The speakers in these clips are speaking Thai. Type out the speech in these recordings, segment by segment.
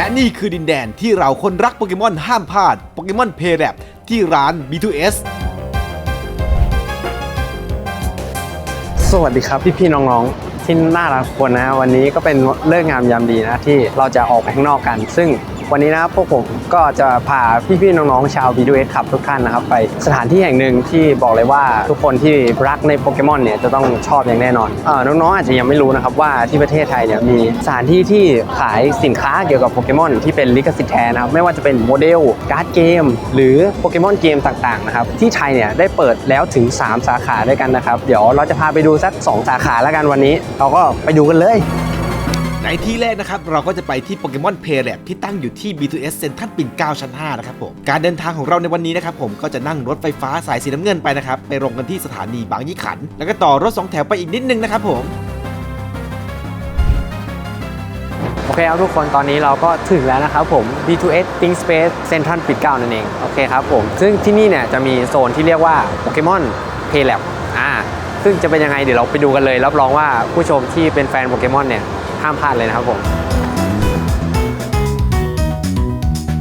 และนี่คือดินแดนที่เราคนรักโปเกมอนห้ามพลาดโปเกมอนเพย์แ p ที่ร้าน B2S สวัสดีครับพี่พี่ๆน้องๆที่น่ารักคนนะ วันนี้ก็เป็นเลิกงามยามดีนะที่เราจะออกไปข้างนอกกัน ซึ่ง วันนี้นะครับพวกผมก็จะพาพี่ๆน้องๆชาว B2S ขับทุกท่านนะครับ ไปสถานที่แห่งหนึ่งที่บอกเลยว่าทุกคนที่รักในโปเกมอนเนี่ยจะต้องชอบอย่างแน่นอนเออน้องๆอาจจะยังไม่รู้นะครับว่าที่ประเทศไทยเนี่ยมีสถานที่ที่ขายสินค้าเกี่ยวกับโปเกมอนที่เป็นลิขสิทธิ์แท้นะครับไม่ว่าจะเป็นโมเดลการ์ดเกม หรือโปเกมอนเกมต่างๆนะครับที่ไทยเนี่ยได้เปิดแล้วถึง 3 สาขาด้วยกันนะครับ เดี๋ยวเราจะพาไปดูสัก2สาขาแล้วกันวันนี้ เราก็ไปดูกันเลย ในที่แรกนะครับเราก็จะไปที่โปเกมอนเพย์แ p ที่ตั้งอยู่ที่ B2S เซ็นทรัลปิ่นเกล้าชั้น 5 นะครับผมการเดินทางของเราในวันนี้นะครับผมก็จะนั่งรถไฟฟ้าสายสีน้ำเงินไปนะครับไปลงกันที่สถานีบางยี่ขัน แล้วก็ต่อรถสองแถวไปอีกนิดนึงนะครับผมโอเคครับทุกคนตอนนี้เราก็ถึงแล้วนะครับผม B2S Think Space Central ปิดเก้านั่นเอง โอเคครับผม ซึ่งที่นี่เนี่ยจะมีโซนที่เรียกว่า Pokemon Play Lab อ่าซึ่งจะเป็นยังไงเดี๋ยวเราไปดูกันเลย รับรองว่าผู้ชมที่เป็นแฟนโปเกมอนเนี่ย ห้ามพลาดเลยนะครับผม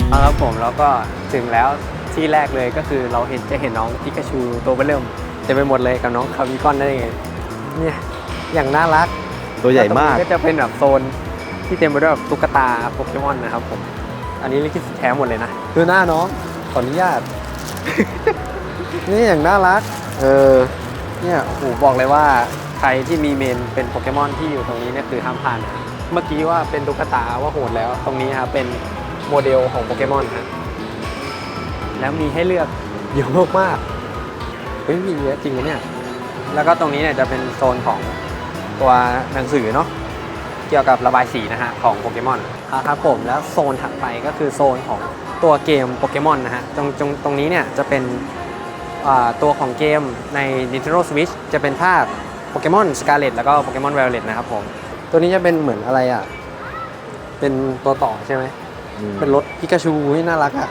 เอาครับผมแล้วก็ถึงแล้วที่แรกเลยก็คือเราเห็นจะเห็นน้องพิกาชูตัวเบอร์เริ่มเต็มไปหมดเลยกับน้องคาวิคอนนั่นเองเนี่ยอย่างน่ารักตัวใหญ่มากก็จะเป็นแบบโซนที่เต็มไปด้วยแบบตุ๊กตาโปเกมอนนะครับผม อันนี้ลิขิตแท้หมดเลยนะดูหน้าน้องขออนุญาต นี่อย่างน่ารัก เออ เนี่ยโอ้โหบอกเลยว่า ใครที่มีเมนเป็นโปเกมอนที่อยู่ตรงนี้เนี่ยคือห้ามพลาดนะเมื่อกี้ว่าเป็นตุ๊กตาว่าโหดแล้ว ตรงนี้ครับเป็นโมเดลของโปเกมอนครับแล้วมีให้เลือกเยอะมากๆเฮ้ยมีเยอะจริงเนี่ย แล้วก็ตรงนี้เนี่ยจะเป็นโซนของตัวหนังสือเนาะเกี่ยวกับระบายสีนะฮะของโปเกมอนครับผมแล้วโซนถัดไปก็คือโซนของตัวเกมโปเกมอนนะฮะตรงตรงตรงนี้เนี่ยจะเป็นตัวของเกมใน Nintendo Switch จะเป็นภาค เกมอนสกาเลตแล้วก็โปเกมอนไวโอเลตนะครับผม ตัวนี้จะเป็นเหมือนอะไรอะ เป็นตัวต่อใช่ไหมเป็นรถพิกาชูที่น่ารักอะ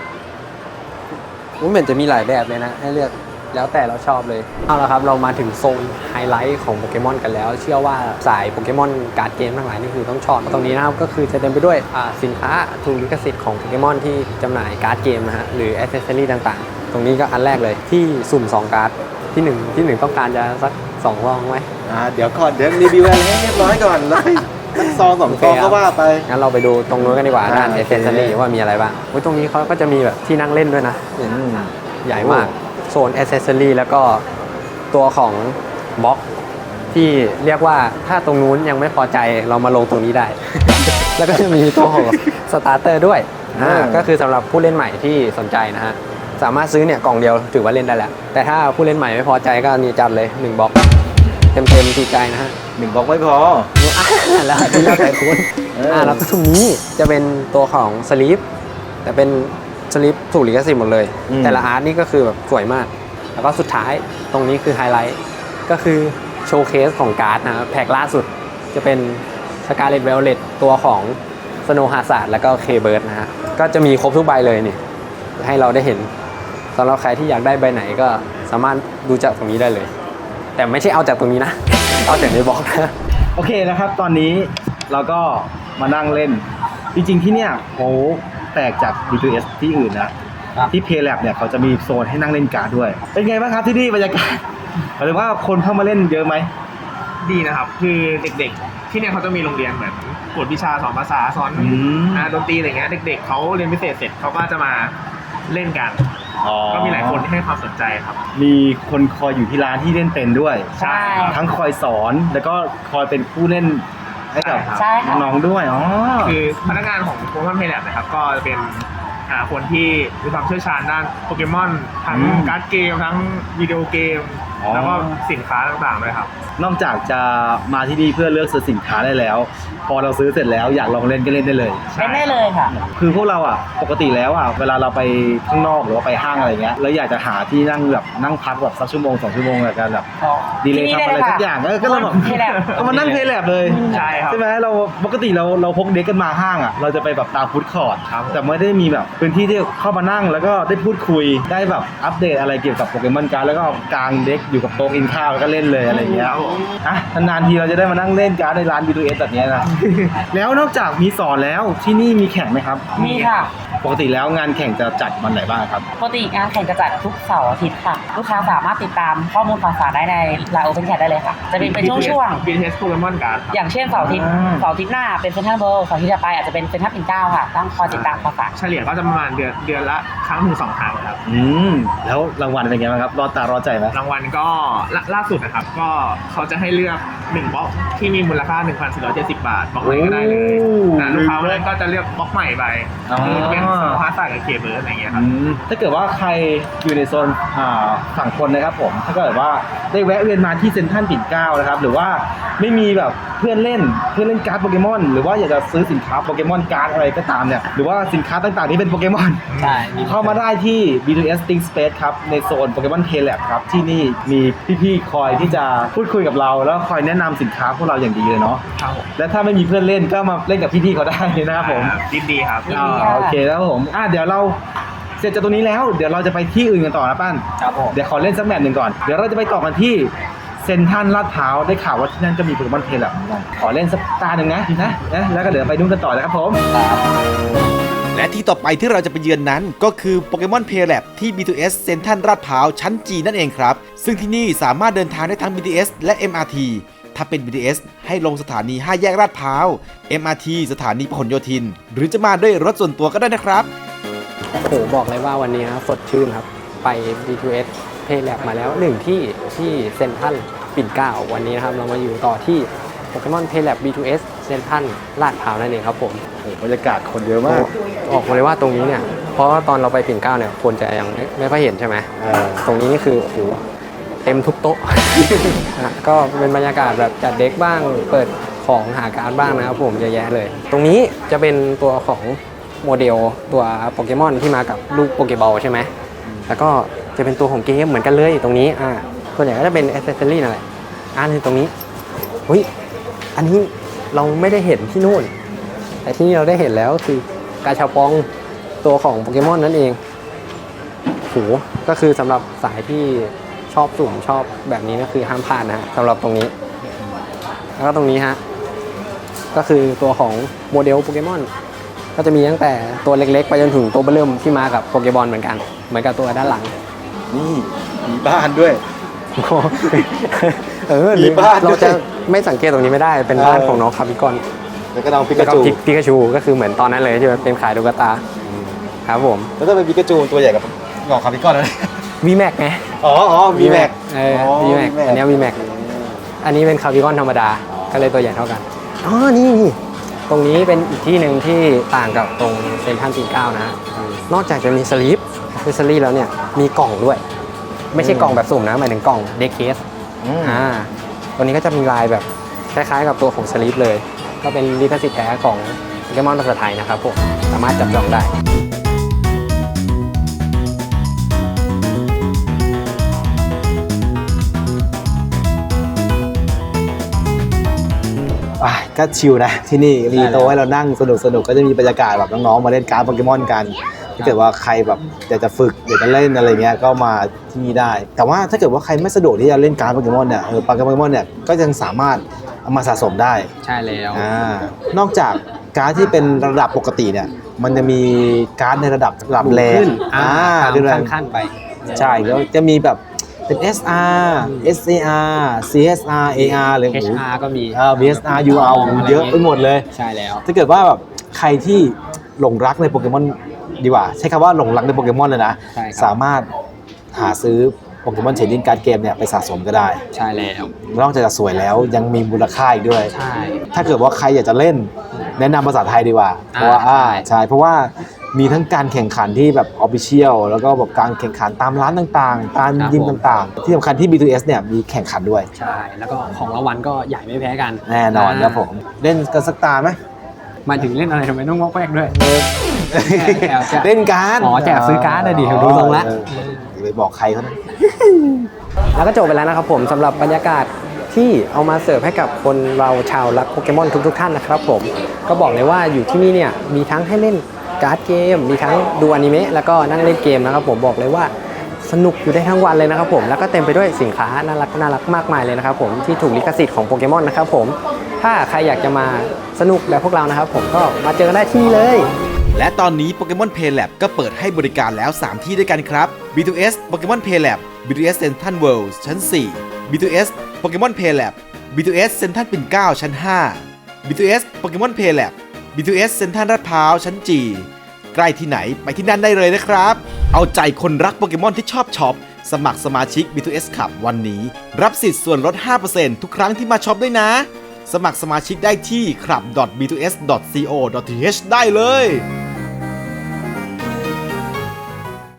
มันเหมือนจะมีหลายแบบเลยนะ ให้เลือกแล้วแต่เราชอบเลย เอาละครับ เรามาถึงโซนไฮไลท์ของโปเกมอนกันแล้ว เชื่อว่าสายโปเกมอนการ์ดเกมทั้งหลายนี่คือต้องชอบ ตรงนี้นะครับ ก็คือจะเต็มไปด้วยอ่าสินค้าถูกลิขสิทธิ์ของโปเกมอนที่จำหน่ายการ์ดเกมนะฮะ หรืออ c เซสซอรี่ต่างๆ ตรงนี้ก็อันแรกเลยที่สุ่ม 2 การ์ด ที่หนึ่งที่หนึ่งต้องการจะสักสองรองไหมอ่าเดี๋ยวก่อนเดี๋ยวรีวิวอะไรให้เรียบร้อยก่อนแล้วให้สักซองสองซองก็ว่าไป งั้นเราไปดูตรงนู้นกันดีกว่าด้านอ่าเอโอเซเคนซอรี่ว่ามีอะไรบ้างอุ๊ยตรงนี้เขาก็จะมีแบบที่นั่งเล่นด้วยนะอืมใหญ่มาก โซนอ c เซสซอรี่แล้วก็ตัวของบล็อกที่เรียกว่าถ้าตรงนู้นยังไม่พอใจเรามาลงตรงนี้ได้ แล้วก็จะมีตัวของสตาร์เตอร์ด้วยอ่าก็คือสำหรับผู้เล่นใหม่ที่สนใจนะฮะ สามารถซื้อเนี่ยกล่องเดียวถือว่าเล่นได้แล้วแต่ถ้าผู้เล่นใหม่ไม่พอใจก็นี่จัดเลย1บล็อกเต็มๆถูกใจนะฮะหนึ่งบล็อกไม่พออะแล้วที่เราใส่คุณเอออ่อ่าแล้วก็ตรงนี้จะเป็นตัวของสลีปแต่เป็นสลีปถูกลิขสิทธิ์หมดเลย แต่ละอาร์ตนี่ก็คือแบบสวยมาก แล้วก็สุดท้ายตรงนี้คือไฮไลท์ก็คือโชว์เคสของการ์ดนะครับแพ็กล่าสุดจะเป็นสกาเลตเวลเลตตัวของสโนฮา z า r d แล้วก็เคเบิร์ดนะฮะก็จะมีครบทุกใบเลยนี่ให้เราได้เห็น สำหรับใครที่อยากได้ใบไหนก็สามารถดูจากตรงนี้ได้เลย แต่ไม่ใช่เอาจากตรงนี้นะ เอาจากในบล็อกนะโอเคนะครับ ตอนนี้เราก็มานั่งเล่น จริงๆที่เนี่ยโหแตกจาก B2S ที่อื่นนะครับที่ Play Lab เนี่ยเขาจะมีโซนให้นั่งเล่นการ์ดด้วย เป็นไงบ้างครับที่นี่บรรยากาศหมายถึงว่าคนเข้ามาเล่นเยอะไหม ดีนะครับ คือเด็กๆ ที่เนี่ยเขาจะมีโรงเรียนเหมือนกวดวิชาสอนภาษาสอนอืม อ่าดนตรีอะไรเงี้ยเด็ก ๆเขาเรียนพิเศษเสร็จเขาก็จะมาเล่นกัน ก็มีหลายคนที่ให้ความสนใจครับ มีคนคอยอยู่ที่ร้านที่เล่นเป็นด้วย ใช่ ทั้งคอยสอนแล้วก็คอยเป็นผู้เล่นให้กับใช่ครับน้องๆด้วยอ๋อ คือพนักงานของโปเกมอนเพลย์แลบนะครับก็จะเป็นอ่าคนที่มีความเชี่ยวชาญด้านโปเกมอนทั้งการ์ดเกมทั้งวิดีโอเกม แล้วก็สินค้าต่างๆด้วยครับ นอกจากจะมาที่นี่เพื่อเลือกซื้อสินค้าได้แล้ว พอเราซื้อเสร็จแล้วอยากลองเล่นก็เล่นได้เลย ใช่ เล่นได้เลยค่ะ คือพวกเราอะปกติแล้วอะเวลาเราไปข้างนอกหรือว่าไปห้างอะไรเงี้ยแล้วอยากจะหาที่นั่งแบบนั่งพักแบบสักชั่วโมงสองชั่วโมงอะไรกันแบบดีเลยทำอะไรสักอย่างเออก็เลยแบบเพลแลบก็มานั่งเพลย์แลบเลยใช่ครับ ใช่ไหมเราปกติเราเราพกเด็กกันมาห้างอะเราจะไปแบบตามฟู้ดคอร์ทครับ แต่ไม่ได้มีแบบพื้นที่ที่เข้ามานั่งแล้วก็ได้พูดคุยได้แบบอัปเดตอะไรเกี่ยวกับโปเกมอนการ์ดแล้วก็กางเด็กอยู่กับโต๊ะกินข้าวแล้วก็เล่นเลยอะไรอย่างเงี้ยครับผมอะนานๆทีเราจะได้มานั่งเล่นการ์ดในร้าน B2S แบบเนี้ยนะ แล้วนอกจากมีสอนแล้วที่นี่มีแข่งไหมครับ มีค่ะ ปกติแล้วงานแข่งจะจัดวันไหนบ้างครับ ปกติงานแข่งจะจัดทุกเสาร์อาทิตย์ค่ะ ลูกค้าสามารถติดตามข้อมูลข่าวสารได้ในไลน์โอเพนแชทได้เลยค่ะ จะเป็นเป็นช่วง BTS โปเกมอนการ์ด ๆ อย่างเช่นเสาร์อาทิตย์อ่า เสาร์อาทิตย์หน้าเป็นเซนทรัลเวิลด์เสาร์อาทิตย์ต่อไปอาจจะเป็นเซนทรัลปิ่นเกล้าค่ะต้องคอยติดตามข่าวสาร เฉลี่ยก็จะประมาณเดือนเดือนละครั้งถึงสองครั้งครับ อืมแล้วรางวัลเป็นไงบ้างครับรอดตารอดใจไหมรางวัลก็ล่าล่าสุดนะครับ ก็เขาจะให้เลือก1บล็อกที่มีมูลค่า 1,470 บาทบล็อกไหนก็ได้เลยโอ้นะลูกค้าเลยก็จะเลือกบล็อกใหม่ไปอ๋อ คือเป็นสมาร์ทสายกับเคเบิร์อะไรอย่างเงี้ยครับ อืมถ้าเกิดว่าใครอยู่ในโซนอ่าฝั่งคนนะครับผม ถ้าเกิดว่าได้แวะเวียนมาที่เซ็นทรัลปิ่นเกล้านะครับ หรือว่าไม่มีแบบเพื่อนเล่นเพื่อนเล่นการ์ดโปเกมอน หรือว่าอยากจะซื้อสินค้าโปเกมอนการ์ดอะไรก็ตามเนี่ย หรือว่าสินค้าต่างๆที่เป็นโปเกมอน ใช่เข้ามาได้ที่ B2S Think Space ครับ ในโซน Pokemon Play Lab ครับ ที่นี่มีพี่ๆคอยที่จะพูดคุยกับเรา แล้วคอยแนะนำสินค้าพวกเราอย่างดีเลยเนาะ ครับผมและถ้าไม่มีเพื่อนเล่นก็มาเล่นกับพี่ๆเขาได้นะครับผม ยินดีครับยินอ่าดีค่ะโอเคแล้วผมอะเดี๋ยวเราเสร็จจากตรงนี้แล้วเดี๋ยวเราจะไปที่อื่นกันต่อนะป้านครับผมเดี๋ยวขอเล่นสักแมตช์หนึ่งก่อนเดี๋ยวเราจะไปต่อกันที่เซนทรันลาดพร้าวได้ข่าวว่าที่นั่นก็มีโปเกมอนเพลย์แลบเหมือนกันขอเล่นสักตาหนึ่งนะนะนะแล้วก็เดี๋ยวไปนู่นกันต่อนะครับผมและที่ต่อไปที่เราจะไปเยือนนั้นก็คือโปเกมอนเพล y แลบที่ B2S เซ็นทรัลลาดพร้าวชั้นจีนั่นเองครับ ซึ่งที่นี่สามารถเดินทางได้ทั้ง BTS และ MRT ถ้าเป็น BTS ให้ลงสถานี 5 แยกลาดพร้าว MRT สถานีพหลโยธิน หรือจะมาด้วยรถส่วนตัวก็ได้นะครับ โอ้โหบอกเลยว่าวันนี้นะสดชื่นครับ ไป B2S p a y Lab มาแล้วหนึ่งที่ที่เซนทันปิ่นเกล้าวันนี้นะครับ เรามาอยู่ต่อที่ Pokemon Play Lab B2S เซนทันลาดพร้าวนั่นเองครับผมโอ้โหบรรยากาศคนเยอะมากออกมาเลยว่าตรงนี้เนี่ย เพราะว่าตอนเราไปปิ่นเกล้าเนี่ยคนจะยังไม่ไม่ค่อยเห็นใช่ไหมเออตรงนี้นี่คือโอ้โหเต็มทุกโต๊ะอะ ก็เป็นบรรยากาศแบบจัดเด็กบ้าง เปิดของหาการบ้างนะครับผมเยอะแยะเลย ตรงนี้จะเป็นตัวของโมเดลตัวโปเกมอนที่มากับลูกโปเกบอลใช่ไหม แล้วก็จะเป็นตัวของเกมเหมือนกันเลยตรงนี้อ่าส่วนใหญ่ก็จะเป็นอ c เซสซอรี่นั่นแหละอ่าในตรงนี้เฮ้ยอันนี้เราไม่ได้เห็นที่นู่น แต่ที่นี่เราได้เห็นแล้วคือกาชาปองตัวของโปเกมอนนั่นเองโหก็คือสำหรับสายที่ ชอบสุ่มชอบแบบนี้ก็คือห้ามพลาดนะฮะสำหรับตรงนี้ แล้วก็ตรงนี้ฮะก็คือตัวของโมเดลโปเกมอนก็จะมีตั้งแต่ตัวเล็กๆ ไปจนถึงตัวเบอร์เริ่มที่มากับโปเกบอลเหมือนกัน เหมือนกับตัวด้านหลัง นี่มีบ้านด้วย เออมีบ้านด้วย เราจะไม่สังเกตตรงนี้ไม่ได้เป็นบ้านเออของน้องคาปิกอนแล้วก็น้องปิแล้กาวก็จูพิพิกาชูก็คือเหมือนตอนนั้นเลยที่เป็นขายตุ๊กตาครับผมแล้วถ้าเป็นปิกาจูตัวใหญ่กับงอกคาปิกอนเล ยวีแม็กไง อ๋ออ๋อมีแม็กเออวีแม็กอันเนี้วีแม็กอันนี้เป็นคาปิกอนธรรมดา ก็เลยตัวใหญ่เท่ากัน อ๋อ นี่นี่ ตรงนี้เป็นอีกที่หนึ่งที่ต่างกับตรงเซนทรัลปีเก้านะ นอกจากจะมีสลีปเป็นสลีปแล้วเนี่ย มีกล่องด้วย ไม่ใช่กล่องแบบสุ่มนะ หมายถึงกล่องเด็กเคสอืมอ่าตัวนี้ก็จะมีลายแบบคล้ายๆกับตัวของสลีปเลย ก็เป็นลิขสิทธิ์แท้ของโปเกมอนภาษาไทยนะครับผม สามารถจับจองได้ ก็ชิลนะที่นี่มีโต๊ะให้เรานั่งสนุกสนุกก็จะมีบรรยากาศแบบน้องๆมาเล่นการ์ดโปเกมอนกันถ้าเกิดว่าใครแบบอยากจะฝึกอยากจะเล่นอะไรเงี้ยก็มาที่นี่ได้ แต่ว่าถ้าเกิดว่าใครไม่สะดวกที่จะเล่นการ์ดโปเกมอนเนี่ยเออปากกาโปเกมอนเนี่ยก็ยังสามารถเอามาสะสมได้ใช่แล้วอ่านอกจากการ์ดที่เป็นระดับปกติเนี่ยมันจะมีการ์ดในระดับระดับแรงขึ้นอ่าอ่าตามขึ้นแรงขั้นๆไป ใช่แล้วจะมีแบบ เป็น SR SAR CSR AR เลยโอ้โห HR ก็มีอ่า VSR UR โอ้โหเยอะไปหมดเลย ใช่แล้ว ถ้าเกิดว่าแบบใครที่หลงรักในโปเกมอนดีกว่า ใช้คำว่าหลงรักในโปเกมอนเลยนะ ใช่ครับ สามารถหาซื้อโปเกมอนเชนดิ้งการ์ดเกมเนี่ยไปสะสมก็ได้ ใช่แล้ว นอกจากจะสวยแล้วยังมีมูลค่าอีกด้วย ใช่ ถ้าเกิดว่าใครอยากจะเล่น แนะนำภาษาไทยดีกว่า เพราะว่าอ่าอ่าใช่ ใช่เพราะว่ามีทั้งการแข่งขันที่แบบออฟฟิเชียลแล้วก็แบบการแข่งขันตามร้านต่างๆ ตามยิมต่างๆ ที่สำคัญที่ B2S เนี่ยมีแข่งขันด้วย ใช่ แล้วก็ของรางวัลก็ใหญ่ไม่แพ้กันแน่นอนครับผม เล่นกันสักตาไหมมาถึงเล่นอะไรทำไมต้องงอกแวกด้วยแอบจะเล่นการ์ดอ๋อแจกซื้อการ์ดเลยดิดูทรงละ เอออย่าไปบอกใครเขานะ แล้วก็จบไปแล้วนะครับผมสำหรับบรรยากาศ ที่เอามาเสิร์ฟให้กับคนเราชาวรักโปเกมอนทุกๆท่านนะครับผม ก็บอกเลยว่าอยู่ที่นี่เนี่ยมีทั้งให้เล่นการ์ดเกม มีทั้งดูอนิเมะแล้วก็นั่งเล่นเกมนะครับผมบอกเลยว่าสนุกอยู่ได้ทั้งวันเลยนะครับผมแล้วก็เต็มไปด้วยสินค้าน่ารักน่ารักมากมายเลยนะครับผมที่ถูกลิขสิทธิ์ของโปเกมอนนะครับผมถ้าใครอยากจะมาสนุกแบบพวกเรานะครับผมก็มาเจอกันได้ที่เลย และตอนนี้ Pokemon Play Lab ก็เปิดให้บริการแล้ว 3 ที่ด้วยกันครับ B2S Pokemon Play Lab B2S Central World ชั้น 4 B2S Pokemon Play Lab B2S Central ปิ่นเกล้าชั้น 5 B2S Pokemon Play Lab B2S Central ลาดพร้าวชั้น G ใกล้ที่ไหนไปที่นั่นได้เลยนะครับ เอาใจคนรักโปเกมอนที่ชอบช็อป สมัครสมาชิก B2S Club วันนี้ รับสิทธิ์ส่วนลด 5%ทุกครั้งที่มาช็อปด้วยนะ สมัครสมาชิกได้ที่ club.b2s.co.th ได้เลย